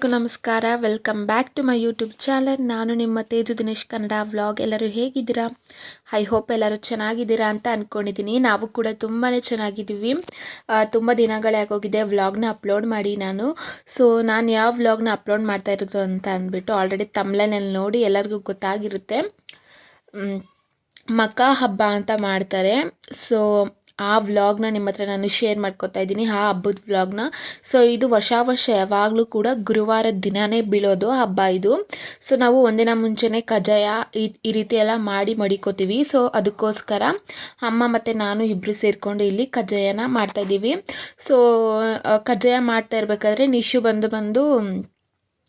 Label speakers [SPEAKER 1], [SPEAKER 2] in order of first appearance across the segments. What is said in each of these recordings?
[SPEAKER 1] ಎಲ್ಲರಿಗೂ ನಮಸ್ಕಾರ. Welcome back to my YouTube channel ನಾನು ನಿಮ್ಮ ತೇಜು ದಿನೇಶ್ ಕನ್ನಡ ವ್ಲಾಗ್ ಎಲ್ಲರೂ ಹೇಗಿದ್ದೀರಾ? ಐ ಹೋಪ್ ಎಲ್ಲರೂ ಚೆನ್ನಾಗಿದ್ದೀರಾ ಅಂತ ಅಂದ್ಕೊಂಡಿದ್ದೀನಿ ನಾವು ಕೂಡ ತುಂಬಾ ಚೆನ್ನಾಗಿದ್ದೀವಿ. ತುಂಬ ದಿನಗಳೇ ಆಗೋಗಿದೆ. ವ್ಲಾಗ್ನ ಅಪ್ಲೋಡ್ ಮಾಡಿ ನಾನು. ಸೊ ನಾನು ಯಾವ ವ್ಲಾಗ್ನ ಅಪ್ಲೋಡ್ ಮಾಡ್ತಾ ಇರೋದು ಅಂತ ಅಂದ್ಬಿಟ್ಟು ಆಲ್ರೆಡಿ ತಮ್ಲೈನಲ್ಲಿ ನೋಡಿ ಎಲ್ಲರಿಗೂ ಗೊತ್ತಾಗಿರುತ್ತೆ. ಮಕ ಹಬ್ಬ ಅಂತ ಮಾಡ್ತಾರೆ. ಸೊ ಆ ವ್ಲಾಗ್ನ ನಿಮ್ಮ ಹತ್ರ ನಾನು ಶೇರ್ ಮಾಡ್ಕೊತಾ ಇದ್ದೀನಿ, ಆ ಹಬ್ಬದ ವ್ಲಾಗ್ನ. ಸೊ ಇದು ವರ್ಷ ವರ್ಷ ಯಾವಾಗಲೂ ಕೂಡ ಗುರುವಾರದ ದಿನವೇ ಬೀಳೋದು ಹಬ್ಬ ಇದು. ಸೊ ನಾವು ಒಂದಿನ ಮುಂಚೆನೇ ಕಜಾಯ ಈ ರೀತಿ ಎಲ್ಲ ಮಾಡಿ ಮಡಿಕೋತೀವಿ. ಸೊ ಅದಕ್ಕೋಸ್ಕರ ಅಮ್ಮ ಮತ್ತು ನಾನು ಇಬ್ಬರು ಸೇರಿಕೊಂಡು ಇಲ್ಲಿ ಕಜ್ಜಾಯನ ಮಾಡ್ತಾಯಿದ್ದೀವಿ ಸೊ ಕಜ್ಜಾಯ ಮಾಡ್ತಾ ಇರಬೇಕಾದ್ರೆ ನಿಶು ಬಂದು ಬಂದು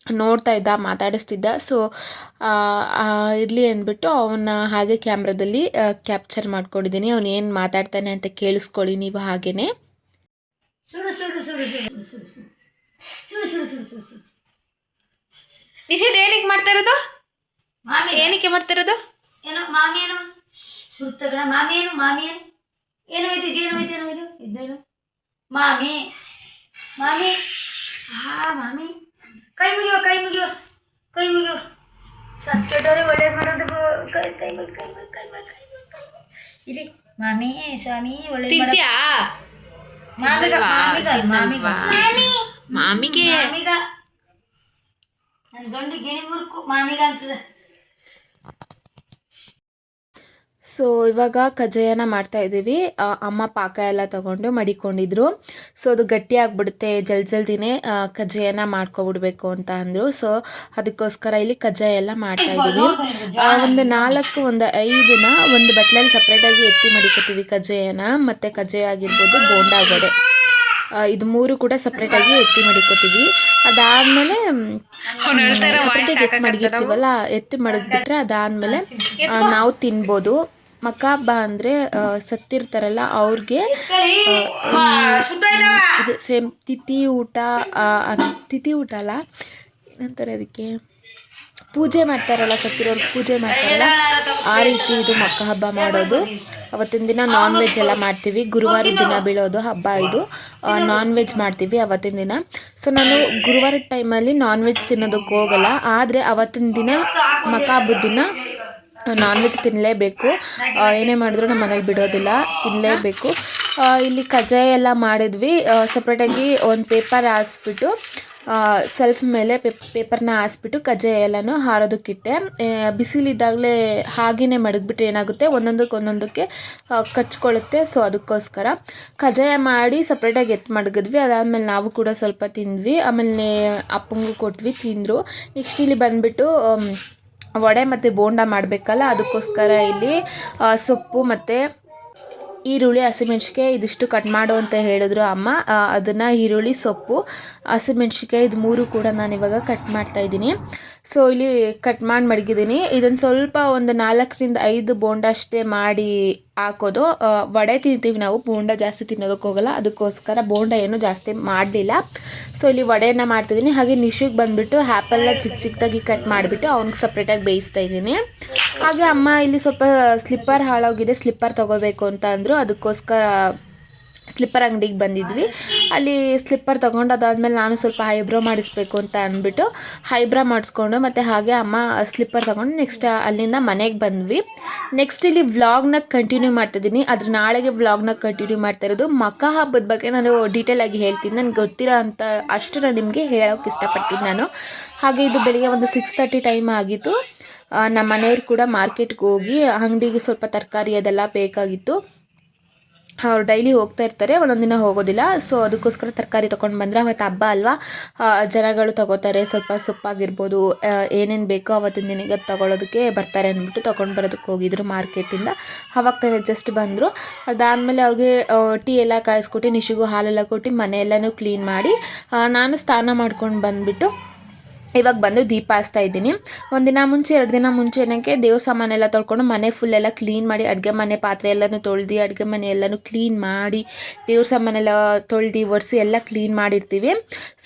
[SPEAKER 1] ನೋಡ್ತಾ ಇದ್ದ ಮಾತಾಡಿಸ್ತಿದ್ದ ಸೊ ಇರಲಿ ಅಂದ್ಬಿಟ್ಟು ಅವನ್ನ ಹಾಗೆ ಕ್ಯಾಮ್ರಾದಲ್ಲಿ ಕ್ಯಾಪ್ಚರ್ ಮಾಡ್ಕೊಂಡಿದ್ದೀನಿ ಅವನು ಏನು ಮಾತಾಡ್ತಾನೆ ಅಂತ ಕೇಳಿಸ್ಕೊಳ್ಳಿ ನೀವು ಹಾಗೇನೆ
[SPEAKER 2] ನಿಷೇಧ ಏನಕ್ಕೆ ಮಾಡ್ತಾ ಇರೋದು
[SPEAKER 3] ಮಾಮಿ
[SPEAKER 2] ಏನಕ್ಕೆ ಮಾಡ್ತಾ ಇರೋದು
[SPEAKER 3] ಏನೋ ಮಾಮಿ ಏನೋ ಸುರ್ತಗಳ ಮಾಮಿ ಏನು ಮಾಮಿ ಏನು ಏನೋ ಇದು ಇದೇನೋ ಇದೇನೋ ಇದು ಇದ್ದೇನು ಮಾಮಿ ಮಾಮಿ ಹಾ ಮಾಮಿ ಕೈ ಮುಗಿಯೋ ಕೈ ಮುಗಿಯೋ ಕೈ ಮುಗಿಯೋ. ಸತ್ಯದವ್ರೆ ಒಳ್ಳೇದು ಮಾಡೋದು. ಬ- ಕೈ ಕೈ ಮುಗಿ ಕೈ ಮುಗಿ ಕೈ ಮುಗಿ ಕೈ ಮುಗಿ ಕೈ ಮುಗಿ. ಇಲ್ಲಿ ಮಾಮಿ ಸ್ವಾಮಿ ಒಳ್ಳೇದು ಮಾಡೋದು.
[SPEAKER 2] ತಿಂತ್ಯಾ?
[SPEAKER 3] ಮಾಮಿಗ ಮಾಮಿಗ ಮಾಮಿಗ. ಮಾಮಿ.
[SPEAKER 2] ಮಾಮಿಗೆ?
[SPEAKER 3] ಮಾಮಿಗ. ನನ್ನ ಗಂಡು ಗಿಣಿ ಮುರುಕು ಮಾಮಿಗ ಅಂತದ.
[SPEAKER 1] ಸೊ ಇವಾಗ ಕಜ್ಜಾಯನ ಮಾಡ್ತಾ ಇದ್ದೀವಿ. ಅಮ್ಮ ಪಾಕ ಎಲ್ಲ ತಗೊಂಡು ಮಡಿಕೊಂಡಿದ್ರು. ಸೊ ಅದು ಗಟ್ಟಿ ಆಗ್ಬಿಡುತ್ತೆ. ಜಲ್ ಜಲ್ದಿನೇ ಕಜ್ಜಾಯನ ಮಾಡ್ಕೊಬಿಡ್ಬೇಕು ಅಂತ ಅಂದರು. ಸೊ ಅದಕ್ಕೋಸ್ಕರ ಇಲ್ಲಿ ಕಜ್ಜಾಯ ಎಲ್ಲ ಮಾಡ್ತಾ ಇದ್ದೀವಿ. ಒಂದು ನಾಲ್ಕು ಒಂದು ಐದನ್ನ ಒಂದು ಬಟ್ಲಲ್ಲಿ ಸಪ್ರೇಟಾಗಿ ಎತ್ತಿ ಮಡಿಕೋತೀವಿ ಕಜ್ಜಾಯನ ಮತ್ತು ಕಜ್ಜಾಯ ಆಗಿರ್ಬೋದು ಬೋಂಡಾ ವಡೆ. ಇದು ಮೂರು ಕೂಡ ಸಪ್ರೇಟಾಗಿ ಎತ್ತಿ ಮಡಿಕೋತೀವಿ. ಅದಾದಮೇಲೆ ಸಪ್ರೇಟಾಗಿ ಎತ್ತಿ ಮಡಗಿರ್ತೀವಲ್ಲ ಎತ್ತಿ ಮಡಗ್ಬಿಟ್ರೆ ಅದಾದಮೇಲೆ ನಾವು ತಿನ್ಬೋದು. ಮಕಾಬ ಅಂದರೆ ಸತ್ತಿರ್ತಾರಲ್ಲ ಅವ್ರಿಗೆ ಇದು ಸೇಮ್ ತಿಥಿ ಊಟ ತಿಥಿ ಊಟ ಅಲ್ಲ ಏನಂತಾರೆ ಅದಕ್ಕೆ? ಪೂಜೆ ಮಾಡ್ತಾರಲ್ಲ ಸತ್ತಿರೋರು ಪೂಜೆ ಮಾಡ್ತಾರಲ್ಲ ಆ ರೀತಿ ಇದು ಮಕ್ಕ ಹಬ್ಬ ಮಾಡೋದು. ಅವತ್ತಿನ ದಿನ ನಾನ್ ವೆಜ್ ಎಲ್ಲ ಮಾಡ್ತೀವಿ. ಗುರುವಾರ ದಿನ ಬೀಳೋದು ಹಬ್ಬ ಇದು. ನಾನ್ ವೆಜ್ ಮಾಡ್ತೀವಿ ಅವತ್ತಿನ ದಿನ. ಸೊ ನಾನು ಗುರುವಾರದ ಟೈಮಲ್ಲಿ ನಾನ್ ವೆಜ್ ತಿನ್ನೋದಕ್ಕೆ ಹೋಗಲ್ಲ. ಆದರೆ ಅವತ್ತಿನ ದಿನ ಮಕ ಹಬ್ಬದ ದಿನ ನಾನ್ ವೆಜ್ ತಿನ್ನಲೇಬೇಕು ಏನೇ ಮಾಡಿದ್ರು ನಮ್ಮ ಮನೇಲಿ ಬಿಡೋದಿಲ್ಲ. ತಿನ್ನಲೇಬೇಕು ಇಲ್ಲಿ ಕಜ್ಜಾಯ ಎಲ್ಲ ಮಾಡಿದ್ವಿ. ಸಪ್ರೇಟಾಗಿ ಒಂದು ಪೇಪರ್ ಹಾಸ್ಬಿಟ್ಟು ಸೆಲ್ಫ್ ಮೇಲೆ ಪೇಪ್ ಪೇಪರ್ನ ಹಾಸ್ಬಿಟ್ಟು ಕಜ್ಜಾಯ ಎಲ್ಲನೂ ಹಾರೋದಕ್ಕಿಟ್ಟೆ. ಬಿಸಿಲಿದ್ದಾಗಲೇ ಹಾಗೆಯೇ ಮಡಗಿಬಿಟ್ಟು ಏನಾಗುತ್ತೆ? ಒಂದೊಂದಕ್ಕೆ ಒಂದೊಂದಕ್ಕೆ ಕಚ್ಕೊಳ್ಳುತ್ತೆ. ಸೊ ಅದಕ್ಕೋಸ್ಕರ ಕಜ್ಜಾಯ ಮಾಡಿ ಸಪ್ರೇಟಾಗಿ ಎತ್ತು ಮಡಗಿದ್ವಿ. ಅದಾದಮೇಲೆ ನಾವು ಕೂಡ ಸ್ವಲ್ಪ ತಿಂದ್ವಿ. ಆಮೇಲೆ ಅಪ್ಪಂಗೂ ಕೊಟ್ವಿ, ತಿಂದರು. ನೆಕ್ಸ್ಟ್ ಇಲ್ಲಿ ಬಂದುಬಿಟ್ಟು ವಡೆ ಮತ್ತು ಬೋಂಡ ಮಾಡಬೇಕಲ್ಲ? ಅದಕ್ಕೋಸ್ಕರ ಇಲ್ಲಿ ಸೊಪ್ಪು ಮತ್ತು ಈರುಳ್ಳಿ ಹಸಿಮೆಣ್ಸಿಕಾಯಿ ಇದಿಷ್ಟು ಕಟ್ ಮಾಡು ಅಂತ ಹೇಳಿದ್ರು ಅಮ್ಮ. ಅದನ್ನು ಈರುಳ್ಳಿ ಸೊಪ್ಪು ಹಸಿಮೆಣ್ಸಿಕಾಯಿ ಇದು ಮೂರು ಕೂಡ ನಾನು ಇವಾಗ ಕಟ್ ಮಾಡ್ತಾ ಇದ್ದೀನಿ. ಸೊ ಇಲ್ಲಿ ಕಟ್ ಮಾಡಿ ಮಡಗಿದ್ದೀನಿ ಇದನ್ನು ಸ್ವಲ್ಪ ಒಂದು ನಾಲ್ಕರಿಂದ ಐದು ಬೋಂಡ ಅಷ್ಟೇ ಮಾಡಿ ಹಾಕೋದು. ವಡೆ ತಿಂತೀವಿ ನಾವು. ಬೋಂಡ ಜಾಸ್ತಿ ತಿನ್ನೋದಕ್ಕೆ ಹೋಗಲ್ಲ. ಅದಕ್ಕೋಸ್ಕರ ಬೋಂಡ ಏನು ಜಾಸ್ತಿ ಮಾಡಲಿಲ್ಲ. ಸೊ ಇಲ್ಲಿ ವಡೆಯನ್ನು ಮಾಡ್ತಿದ್ದೀನಿ ಹಾಗೆ ನಿಶಿಗೆ ಬಂದುಬಿಟ್ಟು ಆ್ಯಪಲ್ನ ಚಿಕ್ಕ ಚಿಕ್ಕದಾಗಿ ಕಟ್ ಮಾಡಿಬಿಟ್ಟು ಅವ್ನಿಗೆ ಸಪ್ರೇಟಾಗಿ ಬೇಯಿಸ್ತಾ ಇದ್ದೀನಿ. ಹಾಗೆ ಅಮ್ಮ ಇಲ್ಲಿ ಸ್ವಲ್ಪ ಸ್ಲಿಪ್ಪರ್ ಹಾಳಾಗಿದೆ. ಸ್ಲಿಪ್ಪರ್ ತೊಗೋಬೇಕು ಅಂತ ಅಂದರು. ಅದಕ್ಕೋಸ್ಕರ ಸ್ಲಿಪ್ಪರ್ ಅಂಗಡಿಗೆ ಬಂದಿದ್ವಿ. ಅಲ್ಲಿ ಸ್ಲಿಪ್ಪರ್ ತೊಗೊಂಡು ಅದಾದಮೇಲೆ ನಾನು ಸ್ವಲ್ಪ ಹೈಬ್ರೋ ಮಾಡಿಸ್ಬೇಕು ಅಂತ ಅಂದ್ಬಿಟ್ಟು ಹೈಬ್ರೋ ಮಾಡಿಸ್ಕೊಂಡು ಮತ್ತು ಹಾಗೆ ಅಮ್ಮ ಸ್ಲಿಪ್ಪರ್ ತೊಗೊಂಡು ನೆಕ್ಸ್ಟ್ ಅಲ್ಲಿಂದ ಮನೆಗೆ ಬಂದ್ವಿ. ನೆಕ್ಸ್ಟ್ ಇಲ್ಲಿ ವ್ಲಾಗ್ನ ಕಂಟಿನ್ಯೂ ಮಾಡ್ತಿದ್ದೀನಿ. ಅದ್ರ ನಾಳೆಗೆ ವ್ಲಾಗ್ನ ಕಂಟಿನ್ಯೂ ಮಾಡ್ತಾ ಇರೋದು. ಮಕ್ಕ ಹಬ್ಬದ ಬಗ್ಗೆ ನಾನು ಡೀಟೇಲ್ ಆಗಿ ಹೇಳ್ತೀನಿ. ನನಗೆ ಗೊತ್ತಿರೋ ಅಂತ ಅಷ್ಟು ನಾನು ನಿಮಗೆ ಹೇಳೋಕೆ ಇಷ್ಟಪಡ್ತೀನಿ ನಾನು. ಹಾಗೆ ಇದು ಬೆಳಿಗ್ಗೆ ಒಂದು ಸಿಕ್ಸ್ ತರ್ಟಿ ಟೈಮ್ ಆಗಿತ್ತು. ನಮ್ಮ ಮನೆಯವ್ರು ಕೂಡ ಮಾರ್ಕೆಟ್ಗೆ ಹೋಗಿ ಅಂಗಡಿಗೆ ಸ್ವಲ್ಪ ತರಕಾರಿ ಅದೆಲ್ಲ ಬೇಕಾಗಿತ್ತು. ಅವ್ರು ಡೈಲಿ ಹೋಗ್ತಾ ಇರ್ತಾರೆ, ಒಂದೊಂದು ದಿನ ಹೋಗೋದಿಲ್ಲ. ಸೊ ಅದಕ್ಕೋಸ್ಕರ ತರಕಾರಿ ತೊಗೊಂಡು ಬಂದರೆ ಅವತ್ತು ಹಬ್ಬ ಅಲ್ವಾ? ಜನಗಳು ತಗೋತಾರೆ, ಸ್ವಲ್ಪ ಸೊಪ್ಪಾಗಿರ್ಬೋದು ಏನೇನು ಬೇಕೋ ಅವತ್ತಿನ ದಿನಕ್ಕೆ ತಗೊಳ್ಳೋದಕ್ಕೆ ಬರ್ತಾರೆ ಅಂದ್ಬಿಟ್ಟು ತೊಗೊಂಡು ಬರೋದಕ್ಕೆ ಹೋಗಿದ್ರು ಮಾರ್ಕೆಟಿಂದ ಅವಾಗ ತಾನೇ ಜಸ್ಟ್ ಬಂದರು. ಅದಾದಮೇಲೆ ಅವ್ರಿಗೆ ಟೀ ಎಲ್ಲ ಕಾಯಿಸ್ಕೊಟ್ಟು, ನಿಶಿಗೂ ಹಾಲೆಲ್ಲ ಕೊಟ್ಟು ಮನೆಯೆಲ್ಲನೂ ಕ್ಲೀನ್ ಮಾಡಿ ನಾನು ಸ್ನಾನ ಮಾಡ್ಕೊಂಡು ಬಂದುಬಿಟ್ಟು ಇವಾಗ ಬಂದು ದೀಪ ಹಚ್ತಾ ಇದ್ದೀನಿ. ಒಂದಿನ ಮುಂಚೆ, ಎರಡು ದಿನ ಮುಂಚೆನಕ್ಕೆ ದೇವ್ರ ಸಾಮಾನೆಲ್ಲ ತೊಳ್ಕೊಂಡು ಮನೆ ಫುಲ್ ಎಲ್ಲ ಕ್ಲೀನ್ ಮಾಡಿ, ಅಡುಗೆ ಮನೆ ಪಾತ್ರೆ ಎಲ್ಲನೂ ತೊಳ್ದು, ಅಡುಗೆ ಮನೆ ಎಲ್ಲನೂ ಕ್ಲೀನ್ ಮಾಡಿ, ದೇವ್ರ ಸಾಮಾನೆಲ್ಲ ತೊಳ್ದು, ಒರೆಸಿ ಎಲ್ಲ ಕ್ಲೀನ್ ಮಾಡಿರ್ತೀವಿ.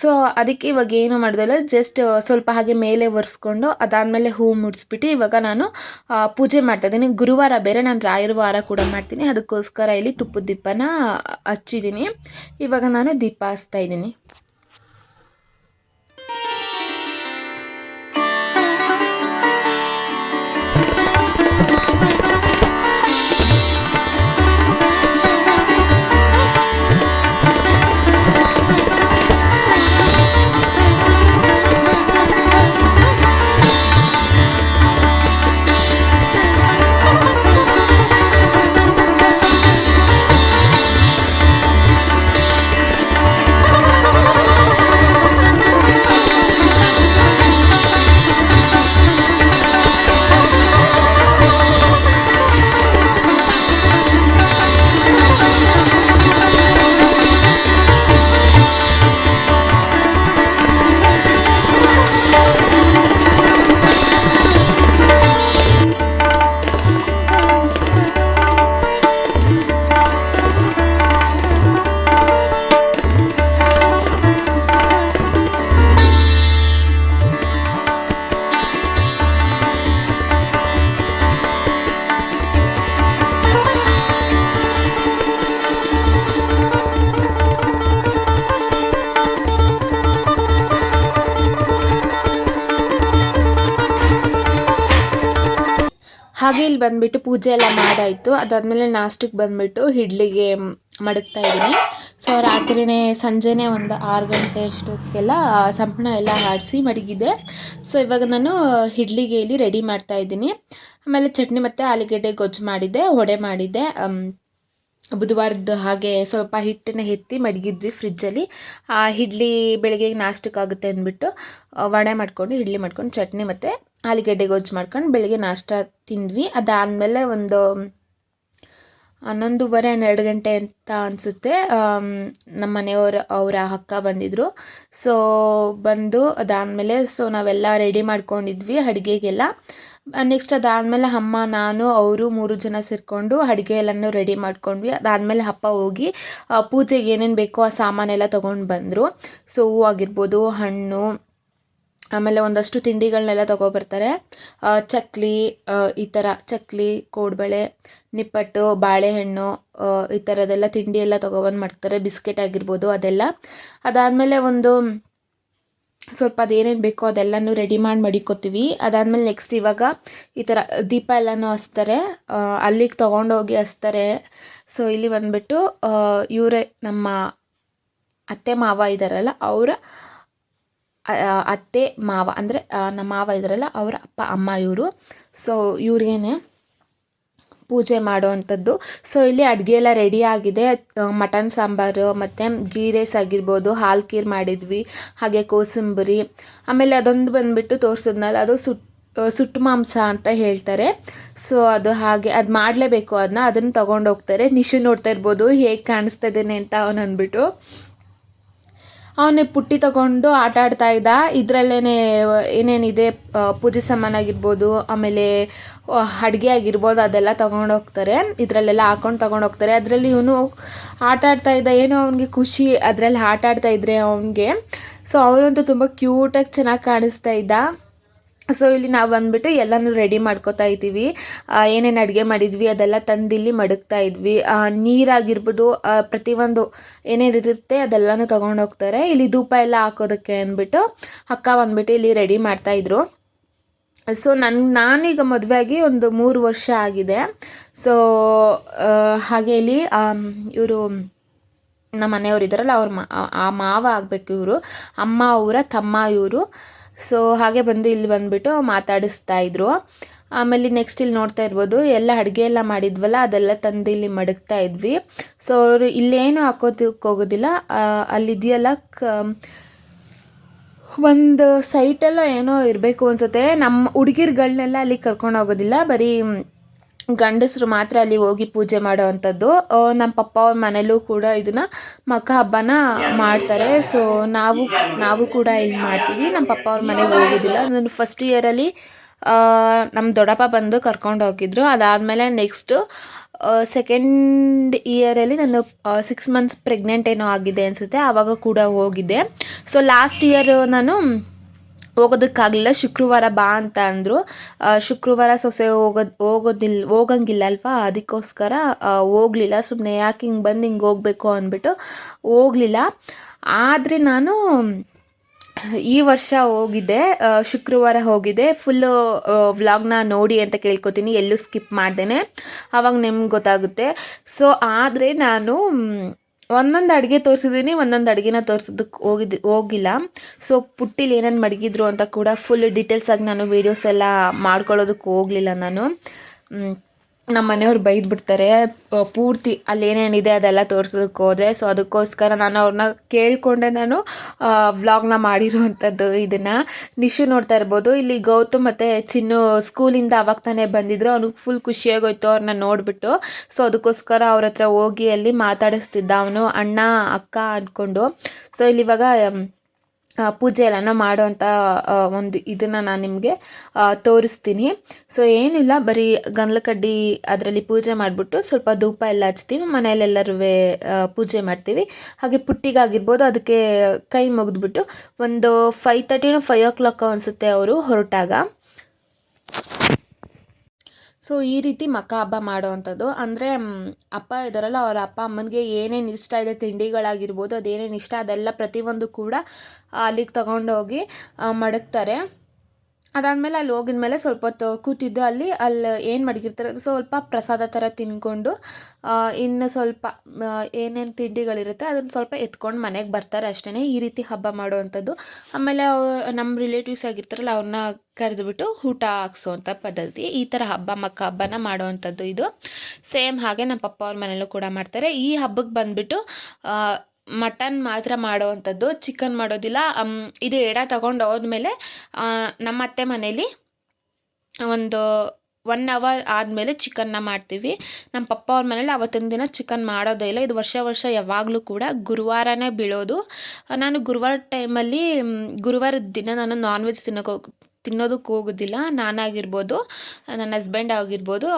[SPEAKER 1] ಸೊ ಅದಕ್ಕೆ ಇವಾಗ ಏನು ಮಾಡೋದಲ್ಲ ಜಸ್ಟ್ ಸ್ವಲ್ಪ ಹಾಗೆ ಮೇಲೆ ಒರೆಸ್ಕೊಂಡು ಅದಾದಮೇಲೆ ಹೂ ಮುಡಿಸ್ಬಿಟ್ಟು ಇವಾಗ ನಾನು ಪೂಜೆ ಮಾಡ್ತಾ ಇದ್ದೀನಿ. ಗುರುವಾರ ಬೇರೆ ನಾನು ರಾಯರ ವಾರ ಕೂಡ ಮಾಡ್ತೀನಿ. ಅದಕ್ಕೋಸ್ಕರ ಇಲ್ಲಿ ತುಪ್ಪದ ದೀಪನ ಹಚ್ಚಿದ್ದೀನಿ. ಇವಾಗ ನಾನು ದೀಪ ಹಚ್ತಾ ಇದ್ದೀನಿ. ಇಲ್ಲಿ ಬಂದ್ಬಿಟ್ಟು ಪೂಜೆ ಎಲ್ಲ ಮಾಡಾಯಿತು. ಅದಾದಮೇಲೆ ನಾಷ್ಟಕ್ಕೆ ಬಂದುಬಿಟ್ಟು ಇಡ್ಲಿಗೆ ಮಡಗ್ತಾ ಇದ್ದೀನಿ. ಸೊ ರಾತ್ರಿನೇ ಸಂಜೆನೇ ಒಂದು ಆರು ಗಂಟೆ ಅಷ್ಟೊತ್ತಿಗೆಲ್ಲ ಸಂಪಣ ಎಲ್ಲ ಆಡಿಸಿ ಮಡಗಿದೆ ಸೊ ಇವಾಗ ನಾನು ಇಡ್ಲಿಗೆ ಇಲ್ಲಿ ರೆಡಿ ಮಾಡ್ತಾ ಇದ್ದೀನಿ. ಆಮೇಲೆ ಚಟ್ನಿ ಮತ್ತು ಆಲೂಗಡ್ಡೆ ಗೊಜ್ಜು ಮಾಡಿದ್ದೆ, ವಡೆ ಮಾಡಿದ್ದೆ. ಬುಧವಾರದ ಹಾಗೆ ಸ್ವಲ್ಪ ಹಿಟ್ಟನ್ನ ಎತ್ತಿ ಮಡಗಿದ್ವಿ ಫ್ರಿಜ್ಜಲ್ಲಿ ಆ ಇಡ್ಲಿ ಬೆಳಗ್ಗೆ ನಾಷ್ಟಕ್ಕಾಗುತ್ತೆ ಅಂದ್ಬಿಟ್ಟು ವಡೆ ಮಾಡಿಕೊಂಡು, ಇಡ್ಲಿ ಮಾಡ್ಕೊಂಡು, ಚಟ್ನಿ ಮತ್ತು ಆಲೂಗೆಡ್ಡೆ ಗೊಜ್ಜು ಮಾಡ್ಕೊಂಡು ಬೆಳಗ್ಗೆ ನಾಷ್ಟ ತಿಂದ್ವಿ. ಅದಾದಮೇಲೆ ಒಂದು, ಹನ್ನೊಂದುವರೆ, ಹನ್ನೆರಡು ಗಂಟೆ ಅಂತ ಅನಿಸುತ್ತೆ. ನಮ್ಮ ಮನೆಯವರು, ಅವರ ಅಕ್ಕ ಬಂದಿದ್ದರು ಸೊ ಬಂದು ಅದಾದಮೇಲೆ ಸೊ ನಾವೆಲ್ಲ ರೆಡಿ ಮಾಡ್ಕೊಂಡಿದ್ವಿ ಅಡುಗೆಗೆಲ್ಲ. ನೆಕ್ಸ್ಟ್ ಅದಾದಮೇಲೆ ಅಮ್ಮ, ನಾನು, ಅವರು ಮೂರು ಜನ ಸೇರಿಕೊಂಡು ಅಡುಗೆ ಎಲ್ಲನೂ ರೆಡಿ ಮಾಡ್ಕೊಂಡ್ವಿ. ಅದಾದಮೇಲೆ ಅಪ್ಪ ಹೋಗಿ ಪೂಜೆಗೆ ಏನೇನು ಬೇಕೋ ಆ ಸಾಮಾನೆಲ್ಲ ತೊಗೊಂಡು ಬಂದರು. ಸೊ ಹೂವು ಆಗಿರ್ಬೋದು ಹಣ್ಣು ಆಮೇಲೆ ಒಂದಷ್ಟು ತಿಂಡಿಗಳನ್ನೆಲ್ಲ ತಗೋಬರ್ತಾರೆ. ಚಕ್ಲಿ ಈ ಥರ ಚಕ್ಲಿ, ಕೋಡುಬಳೆ, ನಿಪ್ಪಟ್ಟು, ಬಾಳೆಹಣ್ಣು ಈ ಥರದ್ದೆಲ್ಲ ತಿಂಡಿ ಎಲ್ಲ ತಗೊಬಂದು ಮಾಡ್ತಾರೆ. ಬಿಸ್ಕೆಟ್ ಆಗಿರ್ಬೋದು ಅದೆಲ್ಲ. ಅದಾದಮೇಲೆ ಒಂದು ಸ್ವಲ್ಪ ಅದೇನೇನು ಬೇಕೋ ಅದೆಲ್ಲನೂ ರೆಡಿ ಮಾಡಿ ಮಡಿಕೋತೀವಿ. ಅದಾದಮೇಲೆ ನೆಕ್ಸ್ಟ್ ಇವಾಗ ಈ ಥರ ದೀಪ ಎಲ್ಲನೂ ಹಚ್ತಾರೆ. ಅಲ್ಲಿಗೆ ತೊಗೊಂಡೋಗಿ ಹಚ್ತಾರೆ. ಸೊ, ಇಲ್ಲಿ ಬಂದುಬಿಟ್ಟು ಇವರೇ ನಮ್ಮ ಅತ್ತೆ ಮಾವ ಇದ್ದಾರಲ್ಲ ಅವರ ಅತ್ತೆ, ಮಾವ, ಅಂದರೆ ನಮ್ಮ ಮಾವ ಇದ್ದಾರಲ್ಲ ಅವರ ಅಪ್ಪ, ಅಮ್ಮ, ಇವರು. ಸೊ ಇವ್ರಿಗೇನೆ ಪೂಜೆ ಮಾಡುವಂಥದ್ದು. ಸೊ ಇಲ್ಲಿ ಅಡುಗೆ ಎಲ್ಲ ರೆಡಿ ಆಗಿದೆ. ಮಟನ್ ಸಾಂಬಾರು, ಮತ್ತು ಗೀ ರೈಸ್ ಆಗಿರ್ಬೋದು ಹಾಲು ಖೀರ್ ಮಾಡಿದ್ವಿ, ಹಾಗೆ ಕೋಸಂಬರಿ. ಆಮೇಲೆ ಅದೊಂದು ಬಂದುಬಿಟ್ಟು ತೋರಿಸಿದ್ನಲ್ಲ, ಅದು ಸುಟ್ ಸುಟ್ಟು ಮಾಂಸ ಅಂತ ಹೇಳ್ತಾರೆ. ಸೊ ಅದು ಹಾಗೆ, ಅದು ಮಾಡಲೇಬೇಕು ಅದನ್ನ ಅದನ್ನು ತೊಗೊಂಡು ಹೋಗ್ತಾರೆ ನಿಶು ನೋಡ್ತಾ ಇರ್ಬೋದು, ಹೇಗೆ ಕಾಣಿಸ್ತಾ ಇದ್ದೇನೆ ಅಂತ ಅವನು ಅಂದ್ಬಿಟ್ಟು. ಅವನೇ ಪುಟ್ಟಿ ತಗೊಂಡು ಆಟ ಆಡ್ತಾ ಇದ್ದ. ಇದರಲ್ಲೇ ಏನೇನಿದೆ ಪೂಜೆ ಸಾಮಾನಾಗಿರ್ಬೋದು ಆಮೇಲೆ ಅಡುಗೆ ಆಗಿರ್ಬೋದು, ಅದೆಲ್ಲ ತೊಗೊಂಡು ಹೋಗ್ತಾರೆ. ಇದರಲ್ಲೆಲ್ಲ ಹಾಕೊಂಡು ತಗೊಂಡು ಹೋಗ್ತಾರೆ. ಅದರಲ್ಲಿ ಇವನು ಆಟ ಆಡ್ತಾ ಇದ್ದ. ಏನೋ ಅವನಿಗೆ ಖುಷಿ ಅದರಲ್ಲಿ ಆಟ ಆಡ್ತಾ ಇದ್ದರೆ ಅವನಿಗೆ. ಸೊ ಅವನಂತೂ ತುಂಬ ಕ್ಯೂಟಾಗಿ ಚೆನ್ನಾಗಿ ಕಾಣಿಸ್ತಾ ಇದ್ದ. ಸೊ ಇಲ್ಲಿ ನಾವು ಬಂದ್ಬಿಟ್ಟು ಎಲ್ಲನೂ ರೆಡಿ ಮಾಡ್ಕೋತಾ ಇದ್ದೀವಿ. ಏನೇನು ಅಡುಗೆ ಮಾಡಿದ್ವಿ ಅದೆಲ್ಲ ತಂದಿಲ್ಲಿ ಮಡಗ್ತಾ ಇದ್ವಿ. ನೀರಾಗಿರ್ಬೋದು ಪ್ರತಿಯೊಂದು ಏನೇನು ಇರುತ್ತೆ ಅದೆಲ್ಲನೂ ತೊಗೊಂಡು ಹೋಗ್ತಾರೆ. ಇಲ್ಲಿ ಧೂಪ ಎಲ್ಲ ಹಾಕೋದಕ್ಕೆ ಅಂದ್ಬಿಟ್ಟು ಅಕ್ಕ ಬಂದ್ಬಿಟ್ಟು ಇಲ್ಲಿ ರೆಡಿ ಮಾಡ್ತಾಯಿದ್ರು ಸೊ ನನ್ನ ನಾನೀಗ ಮದುವೆಯಾಗಿ ಒಂದು ಮೂರು ವರ್ಷ ಆಗಿದೆ. ಸೊ ಹಾಗೆ ಇಲ್ಲಿ ಇವರು ನಮ್ಮ ಮನೆಯವರು ಇದ್ದಾರಲ್ಲ, ಅವ್ರ ಮಾ ಆ ಮಾವ ಆಗಬೇಕು ಇವರು. ಅಮ್ಮ ಅವರ ತಮ್ಮ ಇವರು. ಸೊ ಹಾಗೆ ಬಂದು ಇಲ್ಲಿ ಬಂದುಬಿಟ್ಟು ಮಾತಾಡಿಸ್ತಾ ಇದ್ರು. ಆಮೇಲೆ ನೆಕ್ಸ್ಟ್ ಇಲ್ಲಿ ನೋಡ್ತಾ ಇರ್ಬೋದು, ಎಲ್ಲ ಅಡುಗೆ ಎಲ್ಲ ಮಾಡಿದ್ವಲ್ಲ, ಅದೆಲ್ಲ ತಂದು ಇಲ್ಲಿ ಮಡಗ್ತಾ ಇದ್ವಿ. ಸೊ ಅವರು ಇಲ್ಲೇನು ಹಾಕೋದಕ್ಕೆ ಹೋಗೋದಿಲ್ಲ. ಅಲ್ಲಿದೆಯಲ್ಲ ಕ, ಒಂದು ಸೈಟೆಲ್ಲ ಏನೋ ಇರಬೇಕು ಅನ್ಸುತ್ತೆ. ನಮ್ಮ ಹುಡುಗಿರ್ಗಳನ್ನೆಲ್ಲ ಅಲ್ಲಿ ಕರ್ಕೊಂಡು ಹೋಗೋದಿಲ್ಲ. ಬರೀ ಗಂಡಸರು ಮಾತ್ರ ಅಲ್ಲಿ ಹೋಗಿ ಪೂಜೆ ಮಾಡೋ ಅಂಥದ್ದು. ಆ, ನಮ್ಮ ಪಪ್ಪ ಅವ್ರ ಮನೇಲೂ ಕೂಡ ಇದನ್ನ ಮಕ್ಕ ಹಬ್ಬನ ಮಾಡ್ತಾರೆ. ಸೊ ನಾವು ನಾವು ಕೂಡ ಇಲ್ಲಿ ಮಾಡ್ತೀವಿ. ನಮ್ಮ ಪಪ್ಪ ಅವ್ರ ಮನೆಗೆ ಹೋಗೋದಿಲ್ಲ. ನಾನು ಫಸ್ಟ್ ಇಯರಲ್ಲಿ ನಮ್ಮ ದೊಡ್ಡಪ್ಪ ಬಂದು ಕರ್ಕೊಂಡು ಹೋಗಿದ್ರು. ಅದಾದಮೇಲೆ ನೆಕ್ಸ್ಟು ಸೆಕೆಂಡ್ ಇಯರಲ್ಲಿ ನಾನು ಸಿಕ್ಸ್ ಮಂತ್ಸ್ ಪ್ರೆಗ್ನೆಂಟ್ ಏನೋ ಆಗಿದೆ ಅನಿಸುತ್ತೆ. ಆವಾಗ ಕೂಡ ಹೋಗಿದ್ದೆ. ಸೊ ಲಾಸ್ಟ್ ಇಯರ್ ನಾನು ಹೋಗೋದಕ್ಕಾಗಲಿಲ್ಲ, ಶುಕ್ರವಾರ ಬಾ ಅಂತ ಅಂದರು. ಶುಕ್ರವಾರ ಸೊಸೆ ಹೋಗೋದ್ ಹೋಗೋದಿಲ್ಲ ಹೋಗಂಗಿಲ್ಲ ಅಲ್ವಾ? ಅದಕ್ಕೋಸ್ಕರ ಹೋಗಲಿಲ್ಲ. ಸುಮ್ಮನೆ ಯಾಕೆ ಹಿಂಗೆ ಬಂದು ಹಿಂಗೆ ಹೋಗಬೇಕು ಅಂದ್ಬಿಟ್ಟು ಹೋಗಲಿಲ್ಲ. ಆದರೆ ನಾನು ಈ ವರ್ಷ ಹೋಗಿದ್ದೆ ಶುಕ್ರವಾರ ಹೋಗಿದ್ದೆ. ಫುಲ್ಲು ವ್ಲಾಗ್ನ ನೋಡಿ ಅಂತ ಕೇಳ್ಕೊತೀನಿ. ಎಲ್ಲೂ ಸ್ಕಿಪ್ ಮಾಡ್ದೇನೆ. ಆವಾಗ ನಿಮ್ಗೆ ಗೊತ್ತಾಗುತ್ತೆ. ಸೊ ಆದರೆ ನಾನು ಒಂದೊಂದು ಅಡುಗೆ ತೋರಿಸಿದ್ದೀನಿ ಒಂದೊಂದು ಅಡುಗೆನ ತೋರಿಸೋದಕ್ಕೆ ಹೋಗಿದ್ದು ಹೋಗಿಲ್ಲ. ಸೊ ಪುಟ್ಟಿಲಿ ಏನೇನು ಮಡಗಿದ್ರು ಅಂತ ಕೂಡ ಫುಲ್ ಡೀಟೇಲ್ಸಾಗಿ ನಾನು ವೀಡಿಯೋಸ್ ಎಲ್ಲ ಮಾಡ್ಕೊಳ್ಳೋದಕ್ಕೆ ಹೋಗಲಿಲ್ಲ ನಾನು. ನಮ್ಮ ಮನೆಯವ್ರು ಬೈದ್ಬಿಡ್ತಾರೆ ಬಿಡ್ತಾರೆ ಪೂರ್ತಿ ಅಲ್ಲಿ ಏನೇನಿದೆ ಅದೆಲ್ಲ ತೋರ್ಸೋದಕ್ಕೆ ಹೋದರೆ. ಸೊ ಅದಕ್ಕೋಸ್ಕರ ನಾನು ಅವ್ರನ್ನ ಕೇಳಿಕೊಂಡೆ ನಾನು ವ್ಲಾಗ್ನ ಮಾಡಿರುವಂಥದ್ದು ಇದನ್ನು. ನಿಶು ನೋಡ್ತಾ ಇರ್ಬೋದು. ಇಲ್ಲಿ ಗೌತಮ್ ಮತ್ತು ಚಿನ್ನು ಸ್ಕೂಲಿಂದ ಅವಾಗ ತಾನೇ ಬಂದಿದ್ರು. ಅವ್ನಿಗೆ ಫುಲ್ ಖುಷಿಯಾಗೋಯ್ತು ಅವ್ರನ್ನ ನೋಡಿಬಿಟ್ಟು. ಸೊ ಅದಕ್ಕೋಸ್ಕರ ಅವ್ರ ಹತ್ರ ಹೋಗಿ ಅಲ್ಲಿ ಮಾತಾಡಿಸ್ತಿದ್ದ ಅವನು ಅಣ್ಣ, ಅಕ್ಕ ಅಂದ್ಕೊಂಡು ಸೊ ಇಲ್ಲಿ ಪೂಜೆ ಎಲ್ಲನೂ ಮಾಡುವಂಥ ಒಂದು ಇದನ್ನು ನಾನು ನಿಮಗೆ ತೋರಿಸ್ತೀನಿ. ಸೊ ಏನಿಲ್ಲ, ಬರೀ ಗಂಧಕಡ್ಡಿ ಅದರಲ್ಲಿ ಪೂಜೆ ಮಾಡಿಬಿಟ್ಟು ಸ್ವಲ್ಪ ಧೂಪ ಎಲ್ಲ ಹಚ್ತೀವಿ ಮನೆಯಲ್ಲೆಲ್ಲರೂ ಪೂಜೆ ಮಾಡ್ತೀವಿ. ಹಾಗೆ ಪುಟ್ಟಿಗಾಗಿರ್ಬೋದು, ಅದಕ್ಕೆ ಕೈ ಮುಗಿದ್ಬಿಟ್ಟು ಒಂದು ಫೈವ್ ತರ್ಟಿನೋ ಫೈವ್ ಓ ಕ್ಲಾಕ್ ಅನಿಸುತ್ತೆ ಅವರು ಹೊರಟಾಗ. ಸೊ, ಈ ರೀತಿ ಮಕ್ಕ ಹಬ್ಬ ಮಾಡೋವಂಥದ್ದು. ಅಂದರೆ ಅಪ್ಪ ಇದ್ದಾರಲ್ಲ, ಅವರ ಅಪ್ಪ ಅಮ್ಮನಿಗೆ ಏನೇನು ಇಷ್ಟ ಇದೆ, ತಿಂಡಿಗಳಾಗಿರ್ಬೋದು, ಅದೇನೇನು ಇಷ್ಟ, ಅದೆಲ್ಲ ಪ್ರತಿಯೊಂದು ಕೂಡ ಅಲ್ಲಿಗೆ ತಗೊಂಡೋಗಿ ಮಡಗ್ತಾರೆ. ಅದಾದಮೇಲೆ ಅಲ್ಲಿ ಹೋಗಿದ್ಮೇಲೆ ಸ್ವಲ್ಪ ಹೊತ್ತು ಕೂತಿದ್ದು ಅಲ್ಲಿ ಅಲ್ಲಿ ಏನು ಮಡಗಿರ್ತಾರೆ ಸ್ವಲ್ಪ ಪ್ರಸಾದ ಥರ ತಿಂದ್ಕೊಂಡು ಆ, ಇನ್ನು ಸ್ವಲ್ಪ ಏನೇನು ತಿಂಡಿಗಳಿರುತ್ತೆ ಅದನ್ನು ಸ್ವಲ್ಪ ಎತ್ಕೊಂಡು ಮನೆಗೆ ಬರ್ತಾರೆ ಅಷ್ಟೇ ಈ ರೀತಿ ಹಬ್ಬ ಮಾಡುವಂಥದ್ದು. ಆಮೇಲೆ ನಮ್ಮ ರಿಲೇಟಿವ್ಸ್ ಆಗಿರ್ತಾರಲ್ಲ ಅವ್ರನ್ನ ಕರೆದುಬಿಟ್ಟು ಊಟ ಹಾಕ್ಸೋವಂಥ ಪದ್ಧತಿ. ಈ ಥರ ಹಬ್ಬ ಮಕ್ಕ ಹಬ್ಬನ ಮಾಡುವಂಥದ್ದು ಇದು. ಸೇಮ್ ಹಾಗೆ ನಮ್ಮ ಪಪ್ಪ ಅವ್ರ ಮನೇಲೂ ಕೂಡ ಮಾಡ್ತಾರೆ. ಈ ಹಬ್ಬಕ್ಕೆ ಬಂದುಬಿಟ್ಟು ಮಟನ್ ಮಾತ್ರ ಮಾಡೋವಂಥದ್ದು, ಚಿಕನ್ ಮಾಡೋದಿಲ್ಲ. ಇದು ಎಡ ತಗೊಂಡು ಹೋದ್ಮೇಲೆ ನಮ್ಮ ಅತ್ತೆ ಮನೇಲಿ ಒಂದು ಒನ್ ಅವರ್ ಆದಮೇಲೆ ಚಿಕನ್ನ ಮಾಡ್ತೀವಿ. ನಮ್ಮ ಪಪ್ಪ ಅವ್ರ ಮನೇಲಿ ಅವತ್ತಿನ ದಿನ ಚಿಕನ್ ಮಾಡೋದೇ ಇಲ್ಲ. ಇದು ವರ್ಷ ವರ್ಷ ಯಾವಾಗಲೂ ಕೂಡ ಗುರುವಾರನೇ ಬೀಳೋದು. ನಾನು ಗುರುವಾರ ಟೈಮಲ್ಲಿ ಗುರುವಾರದ ದಿನ ನಾನು ನಾನ್ ವೆಜ್ ತಿನ್ನೋಕೆ ಹೋಗ್ ತಿನ್ನೋದಕ್ಕೆ ಹೋಗೋದಿಲ್ಲ. ನಾನಾಗಿರ್ಬೋದು, ನನ್ನ ಹಸ್ಬೆಂಡ್ ಆಗಿರ್ಬೋದು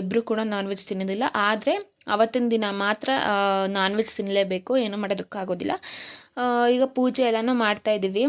[SPEAKER 1] ಇಬ್ಬರು ಕೂಡ ನಾನ್ ವೆಜ್ ತಿನ್ನೋದಿಲ್ಲ. ಆದರೆ ಅವತ್ತಿನ ದಿನ ಮಾತ್ರ ನಾನ್ ವೆಜ್ ತಿನ್ನಲೇಬೇಕು ಏನೂ ಮಾಡೋದಕ್ಕಾಗೋದಿಲ್ಲ. ಈಗ ಪೂಜೆ ಎಲ್ಲನೂ ಮಾಡ್ತಾಯಿದ್ದೀವಿ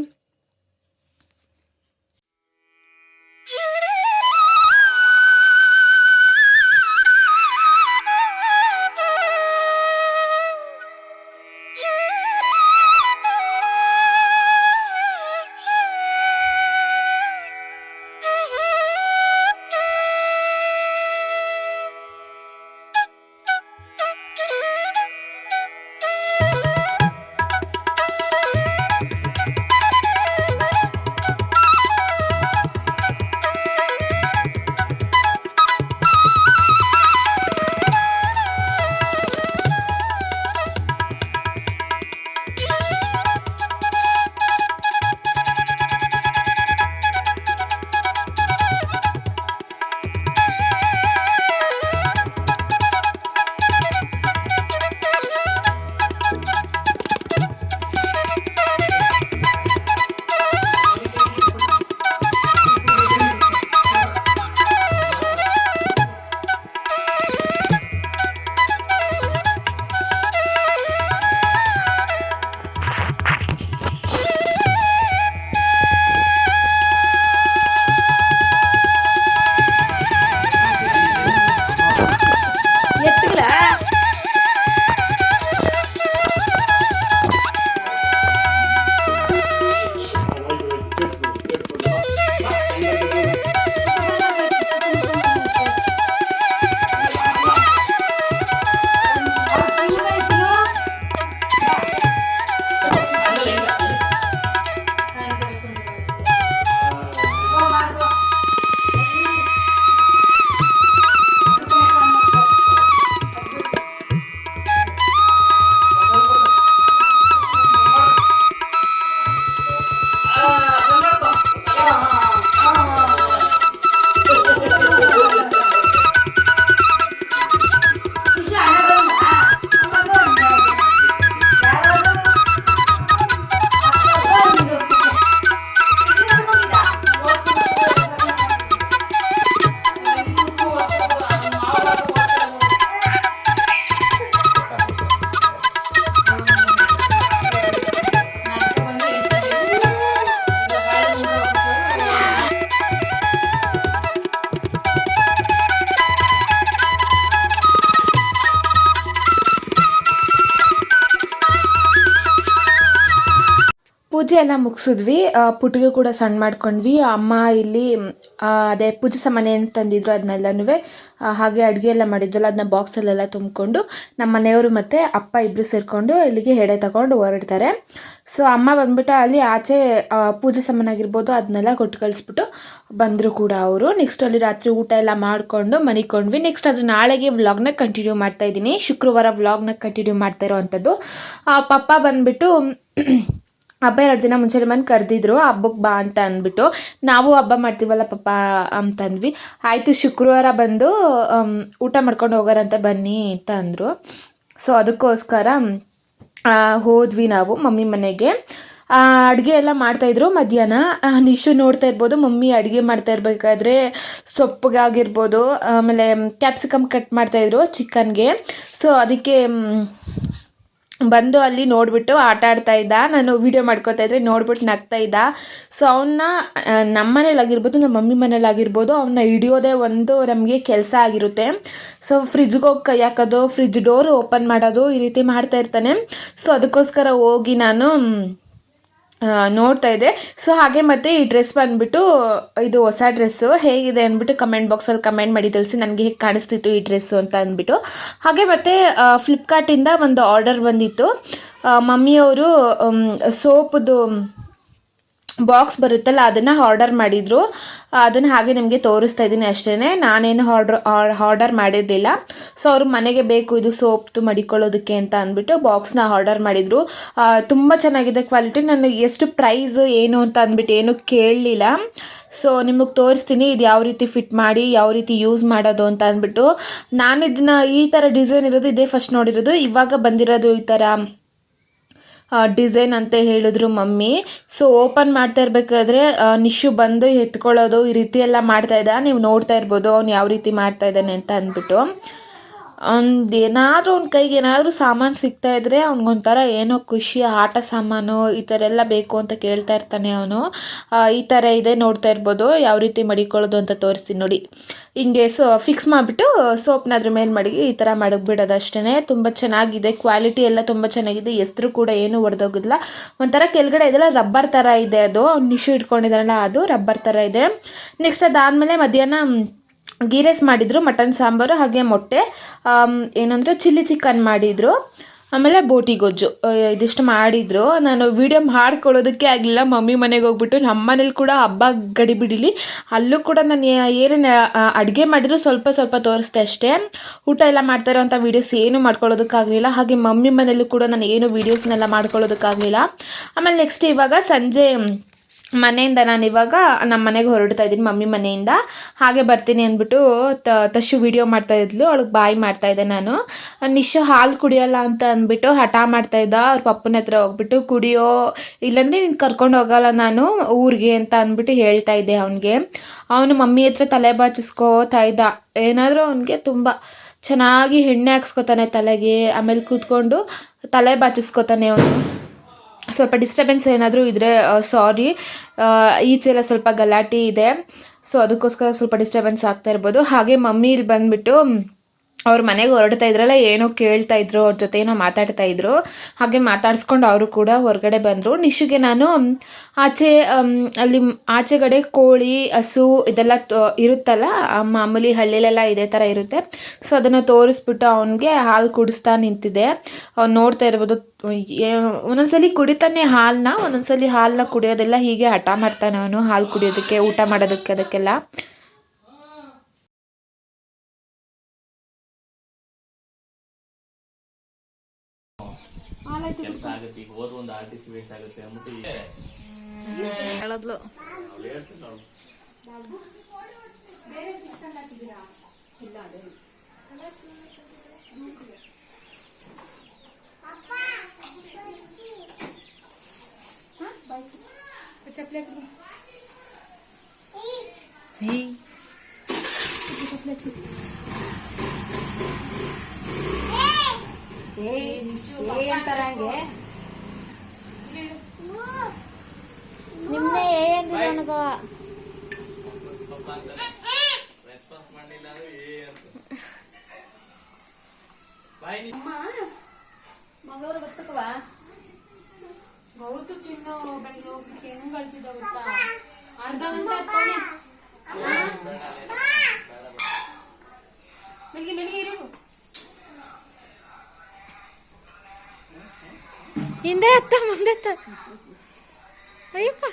[SPEAKER 1] ಎಲ್ಲ ಮುಗಿಸಿದ್ವಿ. ಪುಟ್ಟಿಗೆ ಕೂಡ ಸಣ್ಣ ಮಾಡ್ಕೊಂಡ್ವಿ. ಅಮ್ಮ ಇಲ್ಲಿ ಅದೇ ಪೂಜೆ ಸಾಮಾನು ಏನು ತಂದಿದ್ರು ಅದನ್ನೆಲ್ಲನೂ ಹಾಗೆ ಅಡುಗೆ ಎಲ್ಲ ಮಾಡಿದ್ವಲ್ಲ ಅದನ್ನ ಬಾಕ್ಸಲ್ಲೆಲ್ಲ ತುಂಬಿಕೊಂಡು ನಮ್ಮ ಮನೆಯವರು ಮತ್ತು ಅಪ್ಪ ಇಬ್ಬರು ಸೇರಿಕೊಂಡು ಇಲ್ಲಿಗೆ ಹೆಡೆ ತಗೊಂಡು ಹೊರಡ್ತಾರೆ. ಸೊ ಅಮ್ಮ ಬಂದ್ಬಿಟ್ಟು ಅಲ್ಲಿ ಆಚೆ ಪೂಜೆ ಸಾಮಾನಾಗಿರ್ಬೋದು ಅದನ್ನೆಲ್ಲ ಕೊಟ್ಟು ಕಳಿಸ್ಬಿಟ್ಟು ಬಂದರು ಕೂಡ ಅವರು. ನೆಕ್ಸ್ಟ್ ಅಲ್ಲಿ ರಾತ್ರಿ ಊಟ ಎಲ್ಲ ಮಾಡಿಕೊಂಡು ಮನಿಕೊಂಡ್ವಿ ನೆಕ್ಸ್ಟ್ ಅದು ನಾಳೆಗೆ ವ್ಲಾಗ್ನ ಕಂಟಿನ್ಯೂ ಮಾಡ್ತಾ ಇದ್ದೀನಿ. ಶುಕ್ರವಾರ ವ್ಲಾಗ್ನ ಕಂಟಿನ್ಯೂ ಮಾಡ್ತಾ ಇರೋವಂಥದ್ದು ಪಪ್ಪ ಬಂದ್ಬಿಟ್ಟು ಹಬ್ಬ ಎರಡು ದಿನ ಮುಂಚೆ ಬಂದು ಕರೆದಿದ್ರು ಹಬ್ಬಕ್ಕೆ ಬಾ ಅಂತ ಅಂದ್ಬಿಟ್ಟು. ನಾವು ಹಬ್ಬ ಮಾಡ್ತೀವಲ್ಲ ಪಪ್ಪ ಅಂತಂದ್ವಿ. ಆಯಿತು ಶುಕ್ರವಾರ ಬಂದು ಊಟ ಮಾಡ್ಕೊಂಡು ಹೋಗೋರಂತ ಬನ್ನಿ ಅಂತ ಅಂದರು. ಸೊ ಅದಕ್ಕೋಸ್ಕರ ಹೋದ್ವಿ ನಾವು ಮಮ್ಮಿ ಮನೆಗೆ. ಅಡುಗೆ ಎಲ್ಲ ಮಾಡ್ತಾಯಿದ್ರು ಮಧ್ಯಾಹ್ನ. ನಿಶು ನೋಡ್ತಾ ಇರ್ಬೋದು, ಮಮ್ಮಿ ಅಡುಗೆ ಮಾಡ್ತಾ ಇರಬೇಕಾದ್ರೆ ಸೊಪ್ಪಿಗಾಗಿರ್ಬೋದು ಆಮೇಲೆ ಕ್ಯಾಪ್ಸಿಕಮ್ ಕಟ್ ಮಾಡ್ತಾಯಿದ್ರು ಚಿಕನ್ಗೆ. ಸೊ ಅದಕ್ಕೆ ಬಂದು ಅಲ್ಲಿ ನೋಡಿಬಿಟ್ಟು ಆಟ ಆಡ್ತಾ ಇದ್ದ. ನಾನು ವೀಡಿಯೋ ಮಾಡ್ಕೋತಾ ಇದ್ರೆ ನೋಡ್ಬಿಟ್ಟು ನಗ್ತಾ ಇದ್ದ. ಸೊ ಅವನ್ನ ನಮ್ಮ ಮನೇಲಾಗಿರ್ಬೋದು ನಮ್ಮ ಮಮ್ಮಿ ಮನೇಲಾಗಿರ್ಬೋದು ಅವನ್ನ ಹಿಡಿಯೋದೇ ಒಂದು ನಮಗೆ ಕೆಲಸ ಆಗಿರುತ್ತೆ. ಸೊ ಫ್ರಿಜ್ಗೆ ಹೋಗಿ ಕೈ ಹಾಕೋದು ಫ್ರಿಜ್ ಡೋರ್ ಓಪನ್ ಮಾಡೋದು ಈ ರೀತಿ ಮಾಡ್ತಾ ಇರ್ತಾನೆ. ಸೊ ಅದಕ್ಕೋಸ್ಕರ ಹೋಗಿ ನಾನು ನೋಡ್ತಾ ಇದೆ. ಸೊ ಹಾಗೆ ಮತ್ತೆ ಈ ಡ್ರೆಸ್ ಬಂದ್ಬಿಟ್ಟು, ಇದು ಹೊಸ ಡ್ರೆಸ್ಸು ಹೇಗಿದೆ ಅಂದ್ಬಿಟ್ಟು ಕಮೆಂಟ್ ಬಾಕ್ಸಲ್ಲಿ ಕಮೆಂಟ್ ಮಾಡಿ ತಿಳಿಸಿ ನನಗೆ ಹೇಗೆ ಕಾಣಿಸ್ತಿತ್ತು ಈ ಡ್ರೆಸ್ಸು ಅಂತ ಅಂದ್ಬಿಟ್ಟು. ಹಾಗೆ ಮತ್ತೆ ಫ್ಲಿಪ್ಕಾರ್ಟಿಂದ ಒಂದು ಆರ್ಡರ್ ಬಂದಿತ್ತು. ಮಮ್ಮಿಯವರು ಸೋಪ್ದು ಬಾಕ್ಸ್ ಬರುತ್ತಲ್ಲ, ಅದನ್ನು ಆರ್ಡರ್ ಮಾಡಿದರು. ಅದನ್ನು ಹಾಗೆ ನಿಮಗೆ ತೋರಿಸ್ತಾ ಇದ್ದೀನಿ ಅಷ್ಟೇ ನಾನೇನು ಹಾರ್ಡ್ರ್ ಆರ್ಡರ್ ಮಾಡಿರಲಿಲ್ಲ. ಸೊ ಅವರು ಮನೆಗೆ ಬೇಕು, ಇದು ಸೋಪ್ದು ಮಡಿಕೊಳ್ಳೋದಕ್ಕೆ ಅಂತ ಅಂದ್ಬಿಟ್ಟು ಬಾಕ್ಸ್ನ ಆರ್ಡರ್ ಮಾಡಿದರು. ತುಂಬ ಚೆನ್ನಾಗಿದೆ ಕ್ವಾಲಿಟಿ ನಾನು ಎಷ್ಟು ಪ್ರೈಸ್ ಏನು ಅಂತ ಅಂದ್ಬಿಟ್ಟು ಏನು ಕೇಳಲಿಲ್ಲ. ಸೊ ನಿಮಗೆ ತೋರಿಸ್ತೀನಿ ಇದು ಯಾವ ರೀತಿ ಫಿಟ್ ಮಾಡಿ, ಯಾವ ರೀತಿ ಯೂಸ್ ಮಾಡೋದು ಅಂತ ಅಂದ್ಬಿಟ್ಟು. ನಾನು ಇದನ್ನ ಈ ಥರ ಡಿಸೈನ್ ಇರೋದು ಇದೇ ಫಸ್ಟ್ ನೋಡಿರೋದು. ಇವಾಗ ಬಂದಿರೋದು ಈ ಥರ ಡಿಸೈನ್ ಅಂತ ಹೇಳಿದ್ರು ಮಮ್ಮಿ. ಸೊ ಓಪನ್ ಮಾಡ್ತಾ ಇರಬೇಕಾದ್ರೆ ನಿಶು ಬಂದು ಎತ್ಕೊಳ್ಳೋದು ಈ ರೀತಿ ಎಲ್ಲ ಮಾಡ್ತಾ ಇದ್ದ. ನೀವು ನೋಡ್ತಾ ಇರ್ಬೋದು ಅವ್ನು ಯಾವ ರೀತಿ ಮಾಡ್ತಾ ಇದ್ದಾನೆ ಅಂತ ಅಂದ್ಬಿಟ್ಟು. ಒಂದು ಏನಾದರೂ ಅವ್ನ ಕೈಗೆ ಏನಾದರೂ ಸಾಮಾನು ಸಿಗ್ತಾ ಇದ್ರೆ ಅವ್ನಿಗೊಂಥರ ಏನೋ ಖುಷಿ, ಆಟ ಸಾಮಾನು ಈ ಥರ ಎಲ್ಲ ಬೇಕು ಅಂತ ಕೇಳ್ತಾ ಇರ್ತಾನೆ ಅವನು. ಈ ಥರ ಇದೆ ನೋಡ್ತಾ ಇರ್ಬೋದು, ಯಾವ ರೀತಿ ಮಡಿಕೊಳ್ಳೋದು ಅಂತ ತೋರಿಸ್ತೀನಿ ನೋಡಿ. ಹಿಂಗೆ ಸೊ ಫಿಕ್ಸ್ ಮಾಡಿಬಿಟ್ಟು ಸೋಪ್ನ ಅದ್ರ ಮೇಲೆ ಮಡಗಿ ಈ ಥರ ಮಡಗ್ಬಿಡೋದು ಅಷ್ಟೇ ತುಂಬ ಚೆನ್ನಾಗಿದೆ ಕ್ವಾಲಿಟಿ ಎಲ್ಲ ತುಂಬ ಚೆನ್ನಾಗಿದೆ. ಹೆಸ್ರು ಕೂಡ ಏನು ಒಡೆದೋಗಿಲ್ಲ. ಒಂಥರ ಕೆಳಗಡೆ ಇದೆಲ್ಲ ರಬ್ಬರ್ ಥರ ಇದೆ ಅದು. ನಿಶು ಇಟ್ಕೊಂಡಿದ್ದಾರಲ್ಲ ಅದು ರಬ್ಬರ್ ಥರ ಇದೆ. ನೆಕ್ಸ್ಟ್ ಅದಾದಮೇಲೆ ಮಧ್ಯಾಹ್ನ ಗೀ ರೈಸ್ ಮಾಡಿದರು, ಮಟನ್, ಸಾಂಬಾರು, ಹಾಗೆ ಮೊಟ್ಟೆ ಏನಂದರೆ ಚಿಲ್ಲಿ ಚಿಕನ್ ಮಾಡಿದರು. ಆಮೇಲೆ ಬೋಟಿ ಗೊಜ್ಜು ಇದಿಷ್ಟು ಮಾಡಿದರು. ನಾನು ವೀಡಿಯೋ ಮಾಡ್ಕೊಳ್ಳೋದಕ್ಕೆ ಆಗಲಿಲ್ಲ ಮಮ್ಮಿ ಮನೆಗೆ ಹೋಗ್ಬಿಟ್ಟು ನಮ್ಮ ಮನೇಲಿ ಕೂಡ ಹಬ್ಬ ಗಡಿಬಿಡಿಲಿ ಅಲ್ಲೂ ಕೂಡ ನಾನು ಏನೇನು ಅಡುಗೆ ಮಾಡಿದ್ರು, ಸ್ವಲ್ಪ ಸ್ವಲ್ಪ ತೋರಿಸ್ದೆ ಅಷ್ಟೇ. ಊಟ ಎಲ್ಲ ಮಾಡ್ತಾ ಇರೋಂಥ ವೀಡಿಯೋಸ್ ಏನೂ ಮಾಡ್ಕೊಳ್ಳೋದಕ್ಕಾಗಲಿಲ್ಲ. ಹಾಗೆ ಮಮ್ಮಿ ಮನೇಲೂ ಕೂಡ ನಾನು ಏನು ವೀಡಿಯೋಸ್ನೆಲ್ಲ ಮಾಡ್ಕೊಳ್ಳೋದಕ್ಕಾಗಲಿಲ್ಲ. ಆಮೇಲೆ ನೆಕ್ಸ್ಟ್ ಇವಾಗ ಸಂಜೆ ಮನೆಯಿಂದ ನಾನು ಇವಾಗ ನಮ್ಮ ಮನೆಗೆ ಹೊರಡ್ತಾ ಇದ್ದೀನಿ ಮಮ್ಮಿ ಮನೆಯಿಂದ. ಹಾಗೆ ಬರ್ತೀನಿ ಅಂದ್ಬಿಟ್ಟು ತ, ತಶು ವಿಡಿಯೋ ಮಾಡ್ತಾ ಇದ್ಲು. ಅವಳಿಗೆ ಬಾಯ್ ಮಾಡ್ತಾ ಇದ್ದೆ ನಾನು. ನಿಶು ಹಾಲು ಕುಡಿಯೋಲ್ಲ ಅಂತ ಅಂದ್ಬಿಟ್ಟು ಹಠ ಮಾಡ್ತಾ ಇದ್ದ. ಅವ್ರ ಪಪ್ಪನ ಹತ್ರ ಹೋಗ್ಬಿಟ್ಟು, ಕುಡಿಯೋ, ಇಲ್ಲಾಂದರೆ ನೀನು ಕರ್ಕೊಂಡು ಹೋಗಲ್ಲ ನಾನು ಊರಿಗೆ ಅಂತ ಅಂದ್ಬಿಟ್ಟು ಹೇಳ್ತಾ ಇದ್ದೆ ಅವನಿಗೆ. ಅವನು ಮಮ್ಮಿ ಹತ್ರ ತಲೆ ಬಾಚಿಸ್ಕೋತಾ ಇದ್ದ. ಏನಾದರೂ ಅವನಿಗೆ ತುಂಬ ಚೆನ್ನಾಗಿ ಎಣ್ಣೆ ಹಾಕ್ಸ್ಕೊತಾನೆ ತಲೆಗೆ. ಆಮೇಲೆ ಕೂತ್ಕೊಂಡು ತಲೆ ಬಾಚಿಸ್ಕೊತಾನೆ ಅವನು. ಸ್ವಲ್ಪ ಡಿಸ್ಟರ್ಬೆನ್ಸ್ ಏನಾದರೂ ಇದ್ದರೆ ಸಾರಿ ಈಚೆಲ್ಲ ಸ್ವಲ್ಪ ಗಲಾಟೆ ಇದೆ. ಸೊ ಅದಕ್ಕೋಸ್ಕರ ಸ್ವಲ್ಪ ಡಿಸ್ಟರ್ಬೆನ್ಸ್ ಆಗ್ತಾ ಇರ್ಬೋದು. ಹಾಗೆ ಮಮ್ಮಿ ಇಲ್ಲಿ ಬಂದುಬಿಟ್ಟು ಅವ್ರ ಮನೆಗೆ ಹೊರಡ್ತಾ ಇದ್ರಲ್ಲ, ಏನೋ ಕೇಳ್ತಾ ಇದ್ರು, ಅವ್ರ ಜೊತೆ ಏನೋ ಮಾತಾಡ್ತಾ ಇದ್ರು, ಹಾಗೆ ಮಾತಾಡಿಸ್ಕೊಂಡು ಅವರು ಕೂಡ ಹೊರಗಡೆ ಬಂದರು. ನಿಶುಗೆ ನಾನು ಆಚೆ ಅಲ್ಲಿ ಆಚೆಗಡೆ ಕೋಳಿ, ಹಸು ಇದೆಲ್ಲ ಇರುತ್ತಲ್ಲ ಮಾಮೂಲಿ ಹಳ್ಳಿಲೆಲ್ಲ ಇದೇ ಥರ ಇರುತ್ತೆ. ಸೊ ಅದನ್ನು ತೋರಿಸ್ಬಿಟ್ಟು ಅವನಿಗೆ ಹಾಲು ಕುಡಿಸ್ತಾ ನಿಂತಿದೆ ಅವ್ನು ನೋಡ್ತಾ ಇರ್ಬೋದು ಒಂದೊಂದ್ಸಲಿ ಕುಡಿತಾನೆ ಹಾಲನ್ನ ಒಂದೊಂದ್ಸಲಿ ಹಾಲನ್ನ ಕುಡಿಯೋದೆಲ್ಲ ಹೀಗೆ ಹಠ ಮಾಡ್ತಾನೆ ಅವನು, ಹಾಲು ಕುಡಿಯೋದಕ್ಕೆ, ಊಟ ಮಾಡೋದಕ್ಕೆ, ಅದಕ್ಕೆಲ್ಲ
[SPEAKER 4] ಕೆಲಸ ಆಗುತ್ತೆ ಈಗ ಹೋದ್ರೆ ಒಂದು ಆರ್ ಟಿ ಆಗುತ್ತೆ ಅಂದ್ಬಿಟ್ಟು ಚಪ್ಪಲಿ
[SPEAKER 2] ಹೇಳದ್ಲು
[SPEAKER 4] ಏ ಹೇಳ್ತಿಲ್ಲ ಅವ್ಳು
[SPEAKER 1] ನಿಮ್ಮನೆ ಏನಿದೆ ನನಗ
[SPEAKER 4] ರೆಸ್ಪಾನ್ಸ್ ಮಾಡಲಿಲ್ಲ ಅಂದ್ರೆ ಏ ಅಂತ ಬಾಯ್ ನೀ
[SPEAKER 5] ಮಂಗಳೂರು ಗೊತ್ತಕ್ಕವ ಗೌತು ಚಿನ್ನ ಬೆಳಿಗ್ಗೆ ಹೋಗ್ಲಿಕ್ಕೆ ಹೆಂಗ್ ಕಳ್ತಿದ್ದ ಗೊತ್ತಾ ಅರ್ಧ ಗಂಟೆ ಹತ್ತೋನೆ ಬೆಳಿಗ್ಗೆ ಬೆಳಿಗ್ಗೆ ಇರು
[SPEAKER 1] ಹಿಂದೆ ಎತ್ತ ಮುಂದೆ ಎತ್ತ ಅಯ್ಯಪ್ಪ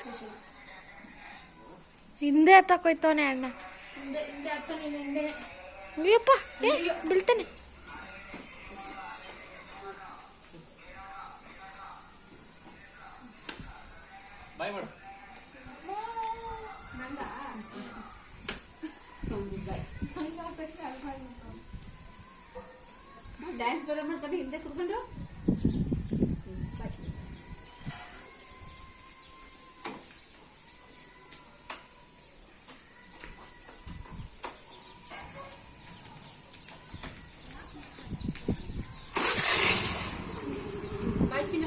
[SPEAKER 1] ಹಿಂದೆ ಎತ್ತಕ್ಕೋಯ್ತವನೆ ಅಣ್ಣ. ಅಯ್ಯಪ್ಪ ಏ ಬೀಳ್ತಾನೆ.
[SPEAKER 5] ಡ್ಯಾನ್ಸ್ ಬೇರೆ ಮಾಡ್ತಾನೆ ಹಿಂದೆ ಕುತ್ಕೊಂಡು ಬಾಯ್ ಚಿನ್ನ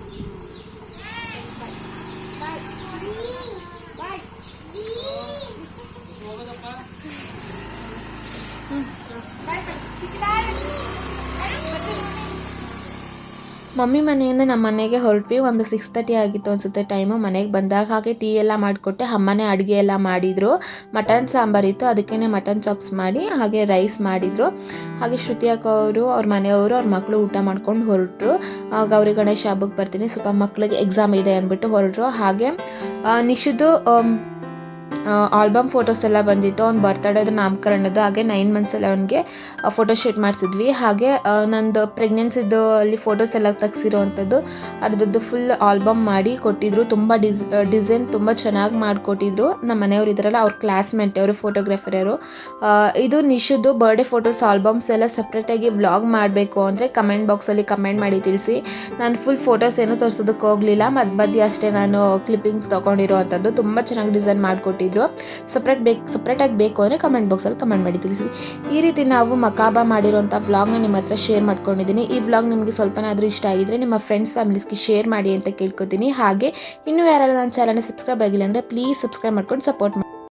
[SPEAKER 5] ಜೀ ಹೇಳೈತೆ ಅಲ್ಲೊಂದು ಬಾಟ್ಲ್ ಆಯ್ತವ ಬಾಯ್
[SPEAKER 1] ಮಮ್ಮಿ ಮನೆಯಿಂದ ನಮ್ಮ ಮನೆಗೆ ಹೊರಟ್ವಿ. ಒಂದು ಸಿಕ್ಸ್ ತರ್ಟಿ ಆಗಿತ್ತು ಅನಿಸುತ್ತೆ ಟೈಮು ಮನೆಗೆ ಬಂದಾಗ ಹಾಗೆ ಟೀ ಎಲ್ಲ ಮಾಡಿಕೊಟ್ಟೆ. ಅಮ್ಮನೇ ಅಡುಗೆ ಎಲ್ಲ ಮಾಡಿದರು. ಮಟನ್ ಸಾಂಬಾರಿತ್ತು ಅದಕ್ಕೇ ಮಟನ್ ಚಾಪ್ಸ್ ಮಾಡಿ, ಹಾಗೆ ರೈಸ್ ಮಾಡಿದರು. ಹಾಗೆ ಶ್ರುತಿ ಅವರು, ಅವ್ರ ಮನೆಯವರು, ಅವ್ರ ಮಕ್ಕಳು ಊಟ ಮಾಡ್ಕೊಂಡು ಹೊರಟರು. ಗೌರಿ ಗಣೇಶ ಹಬ್ಬಕ್ಕೆ ಬರ್ತೀನಿ. ಸ್ವಲ್ಪ ಮಕ್ಕಳಿಗೆ ಎಕ್ಸಾಮ್ ಇದೆ ಅಂದ್ಬಿಟ್ಟು ಹೊರಟರು. ಹಾಗೆ ನಿಶುದು ಆಲ್ಬಮ್ ಫೋಟೋಸ್ ಎಲ್ಲ ಬಂದಿತ್ತು. ಅವ್ನ ಬರ್ತಡೇದು ನಾಮಕರಣದ್ದು, ಹಾಗೆ ನೈನ್ ಮಂತ್ಸಲ್ಲಿ ಅವನಿಗೆ ಫೋಟೋ ಶೂಟ್ ಮಾಡಿಸಿದ್ವಿ. ಹಾಗೆ ನಂದು ಪ್ರೆಗ್ನೆನ್ಸಿದ್ದು ಅಲ್ಲಿ ಫೋಟೋಸ್ ಎಲ್ಲ ತೆಗ್ಸಿರೋವಂಥದ್ದು ಅದರದ್ದು ಫುಲ್ ಆಲ್ಬಮ್ ಮಾಡಿ ಕೊಟ್ಟಿದ್ರು. ತುಂಬ ಡಿಸ್ ಡಿಸೈನ್ ತುಂಬ ಚೆನ್ನಾಗಿ ಮಾಡಿಕೊಟ್ಟಿದ್ರು. ನಮ್ಮ ಮನೆಯವರು ಇದ್ದಾರಲ್ಲ ಅವ್ರ ಕ್ಲಾಸ್ಮೇಟ್ ಅವರು ಫೋಟೋಗ್ರಾಫರ್ ಅವರು ಇದು ನಿಶುದ್ದು ಬರ್ಡೇ ಫೋಟೋಸ್ ಆಲ್ಬಮ್ಸ್ ಎಲ್ಲ ಸಪ್ರೇಟಾಗಿ ವ್ಲಾಗ್ ಮಾಡಬೇಕು ಅಂದರೆ ಕಮೆಂಟ್ ಬಾಕ್ಸಲ್ಲಿ ಕಮೆಂಟ್ ಮಾಡಿ ತಿಳಿಸಿ. ನಾನು ಫುಲ್ ಫೋಟೋಸ್ ಏನೂ ತೋರಿಸೋದಕ್ಕೆ ಹೋಗಲಿಲ್ಲ. ಮಧ್ಯ ಮಧ್ಯೆ ಅಷ್ಟೇ ನಾನು ಕ್ಲಿಪ್ಪಿಂಗ್ಸ್ ತೊಗೊಂಡಿರೋ ಅಂಥದ್ದು ತುಂಬ ಚೆನ್ನಾಗಿ ಡಿಸೈನ್ ಮಾಡಿಕೊಟ್ಟಿದ್ರು ಸಪ್ರೇಟ್ ಬೇಕು ಸಪ್ರೇಟಾಗಿ ಬೇಕು ಅಂದರೆ ಕಮೆಂಟ್ ಬಾಕ್ಸಲ್ಲಿ ಕಮೆಂಟ್ ಮಾಡಿ ತಿಳಿಸಿ. ಈ ರೀತಿ ನಾವು ಮಕಾಬಾ ಮಾಡಿರುವಂಥ ವ್ಲಾಗ್ನ ನಿಮ್ಮ ಹತ್ರ ಶೇರ್ ಮಾಡ್ಕೊಂಡಿದ್ದೀನಿ. ಈ ವ್ಲಾಗ್ ನಿಮಗೆ ಸ್ವಲ್ಪನಾದರೂ ಇಷ್ಟ ಆಗಿದ್ರೆ ನಿಮ್ಮ ಫ್ರೆಂಡ್ಸ್ ಫ್ಯಾಮಿಲೀಸ್ಗೆ ಶೇರ್ ಮಾಡಿ ಅಂತ ಕೇಳ್ಕೊತೀನಿ. ಹಾಗೆ, ಇನ್ನೂ ಯಾರು ನನ್ನ ಚಾನಲ್ನ ಸಬ್ಸ್ಕ್ರೈಬ್ ಆಗಿಲ್ಲ ಅಂದರೆ ಪ್ಲೀಸ್ ಸಬ್ಸ್ಕ್ರೈಬ್ ಮಾಡ್ಕೊಂಡು ಸಪೋರ್ಟ್ ಮಾಡಿ